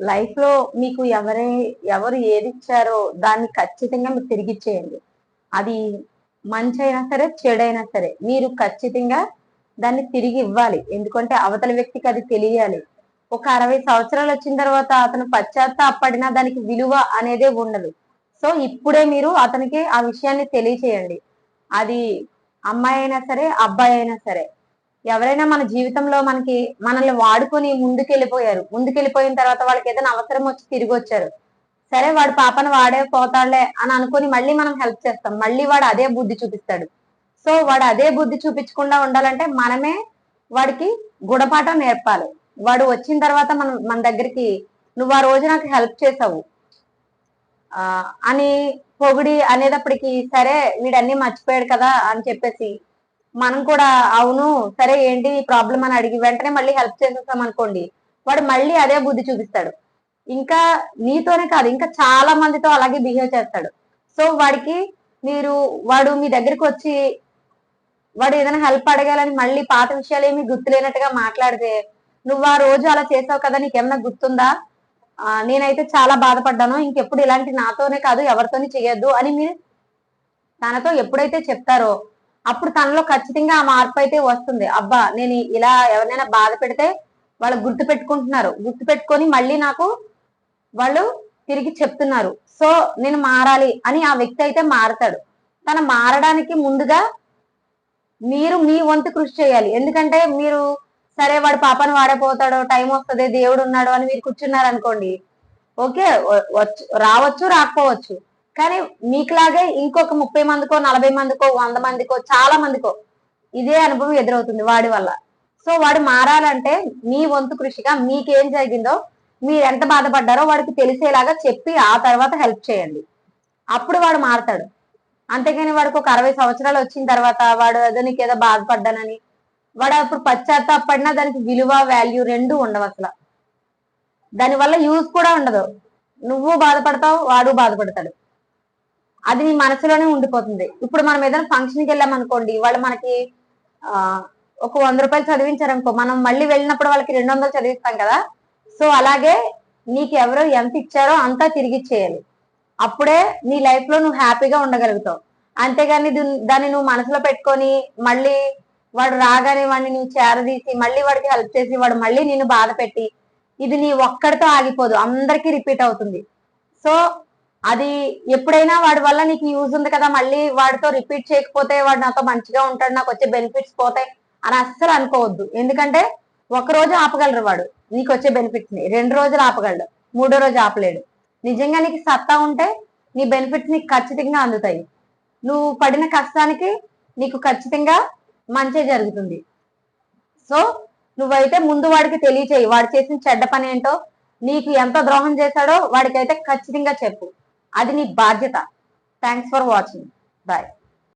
లైఫ్లో మీకు ఎవరే ఎవరు ఏది ఇచ్చారో దాన్ని ఖచ్చితంగా మీరు తిరిగి ఇచ్చేయండి. అది మంచి అయినా సరే చెడైనా సరే మీరు ఖచ్చితంగా దాన్ని తిరిగి ఇవ్వాలి. ఎందుకంటే అవతల వ్యక్తికి అది తెలియాలి. ఒక అరవై సంవత్సరాలు వచ్చిన తర్వాత అతను పశ్చాత్తాపడినా దానికి విలువ అనేదే ఉండదు. సో ఇప్పుడే మీరు అతనికి ఆ విషయాన్ని తెలియచేయండి. అది అమ్మాయి అయినా సరే అబ్బాయి అయినా సరే. ఎవరైనా మన జీవితంలో మనకి మనల్ని వాడుకొని ముందుకెళ్ళిపోయారు. ముందుకెళ్ళిపోయిన తర్వాత వాళ్ళకి ఏదైనా అవసరం వచ్చి తిరిగి వచ్చారు. సరే వాడు పాపను వాడే పోతాడులే అని అనుకుని మళ్ళీ మనం హెల్ప్ చేస్తాం. మళ్ళీ వాడు అదే బుద్ధి చూపిస్తాడు. సో వాడు అదే బుద్ధి చూపించకుండా ఉండాలంటే మనమే వాడికి గుణపాఠం నేర్పాలి. వాడు వచ్చిన తర్వాత మనం మన దగ్గరికి నువ్వు ఆ రోజు నాకు హెల్ప్ చేసావు. ఆ అని పొగిడి అనేటప్పటికి సరే వీడన్నీ మర్చిపోయాడు కదా అని చెప్పేసి మనం కూడా అవును సరే ఏంటి ప్రాబ్లం అని అడిగి వెంటనే మళ్ళీ హెల్ప్ చేసేస్తాం అనుకోండి. వాడు మళ్ళీ అదే బుద్ధి చూపిస్తాడు. ఇంకా నీతోనే కాదు ఇంకా చాలా మందితో అలాగే బిహేవ్ చేస్తాడు. సో వాడికి మీరు వాడు మీ దగ్గరికి వచ్చి వాడు ఏదైనా హెల్ప్ అడగాలని మళ్ళీ పాత విషయాలు ఏమి గుర్తులేనట్టుగా మాట్లాడితే నువ్వు ఆ రోజు అలా చేసావు కదా నీకేమన్నా గుర్తుందా? నేనైతే చాలా బాధపడ్డాను ఇంకెప్పుడు ఇలాంటి నాతోనే కాదు ఎవరితోని చేయొద్దు అని మీరు తనతో ఎప్పుడైతే చెప్తారో అప్పుడు తనలో ఖచ్చితంగా ఆ మార్పు అయితే వస్తుంది. అబ్బా నేను ఇలా ఎవరినైనా బాధ పెడితే వాళ్ళు గుర్తు పెట్టుకుంటున్నారు. గుర్తు పెట్టుకొని మళ్ళీ నాకు వాళ్ళు తిరిగి చెప్తున్నారు. సో నేను మారాలి అని ఆ వ్యక్తి అయితే మారతాడు. తన మారడానికి ముందుగా మీరు మీ వంతు కృషి చేయాలి. ఎందుకంటే మీరు సరే వాడు పాపను వాడపోతాడు టైం వస్తుంది దేవుడు ఉన్నాడు అని మీరు కూర్చున్నారు అనుకోండి ఓకే వచ్చు రావచ్చు రాకపోవచ్చు. కానీ మీకులాగే ఇంకొక ముప్పై మందికో నలభై మందికో వంద మందికో చాలా మందికో ఇదే అనుభవం ఎదురవుతుంది వాడి వల్ల. సో వాడు మారాలంటే మీ వంతు కృషిగా మీకేం జరిగిందో మీరు ఎంత బాధపడ్డారో వాడికి తెలిసేలాగా చెప్పి ఆ తర్వాత హెల్ప్ చేయండి. అప్పుడు వాడు మారతాడు. అంతేగాని వాడికి ఒక అరవై సంవత్సరాలు వచ్చిన తర్వాత వాడు ఏదో నీకు ఏదో బాధపడ్డానని వాడు అప్పుడు పశ్చాత్తాపడినా దానికి విలువ వాల్యూ రెండు ఉండవు అసలు. దానివల్ల యూజ్ కూడా ఉండదు. నువ్వు బాధపడతావు వాడు బాధపడతాడు. అది నీ మనసులోనే ఉండిపోతుంది. ఇప్పుడు మనం ఏదైనా ఫంక్షన్కి వెళ్ళాం అనుకోండి వాళ్ళు మనకి ఆ ఒక వంద రూపాయలు చదివించారనుకో మనం మళ్ళీ వెళ్ళినప్పుడు వాళ్ళకి రెండు వందలు చదివిస్తాం కదా? సో అలాగే నీకు ఎవరు ఎంత ఇచ్చారో అంతా తిరిగి ఇచ్చేయాలి. అప్పుడే నీ లైఫ్లో నువ్వు హ్యాపీగా ఉండగలుగుతావు. అంతేగాని దాన్ని నువ్వు మనసులో పెట్టుకొని మళ్ళీ వాడు రాగానే వాడిని నువ్వు చేరదీసి మళ్ళీ వాడికి హెల్ప్ చేసి వాడు మళ్ళీ నేను బాధ పెట్టి ఇది నీ ఒక్కడితో ఆగిపోదు. అందరికీ రిపీట్ అవుతుంది. సో అది ఎప్పుడైనా వాడి వల్ల నీకు యూజ్ ఉంది కదా మళ్ళీ వాడితో రిపీట్ చేయకపోతే వాడు నాతో మంచిగా ఉంటాడు నాకు వచ్చే బెనిఫిట్స్ పోతాయి అని అస్సలు అనుకోవద్దు. ఎందుకంటే ఒక రోజు ఆపగలరు వాడు నీకు వచ్చే బెనిఫిట్స్ని. రెండు రోజులు ఆపగలడు మూడో రోజు ఆపలేడు. నిజంగా నీకు సత్తా ఉంటే నీ బెనిఫిట్స్ నీకు ఖచ్చితంగా అందుతాయి. నువ్వు పడిన కష్టానికి నీకు ఖచ్చితంగా మంచి జరుగుతుంది. సో నువ్వైతే ముందు వాడికి తెలియచేయి వాడు చేసిన చెడ్డ పని ఏంటో నీకు ఎంత ద్రోహం చేశాడో వాడికైతే ఖచ్చితంగా చెప్పు. అది నీ బాధ్యత. Thanks for watching bye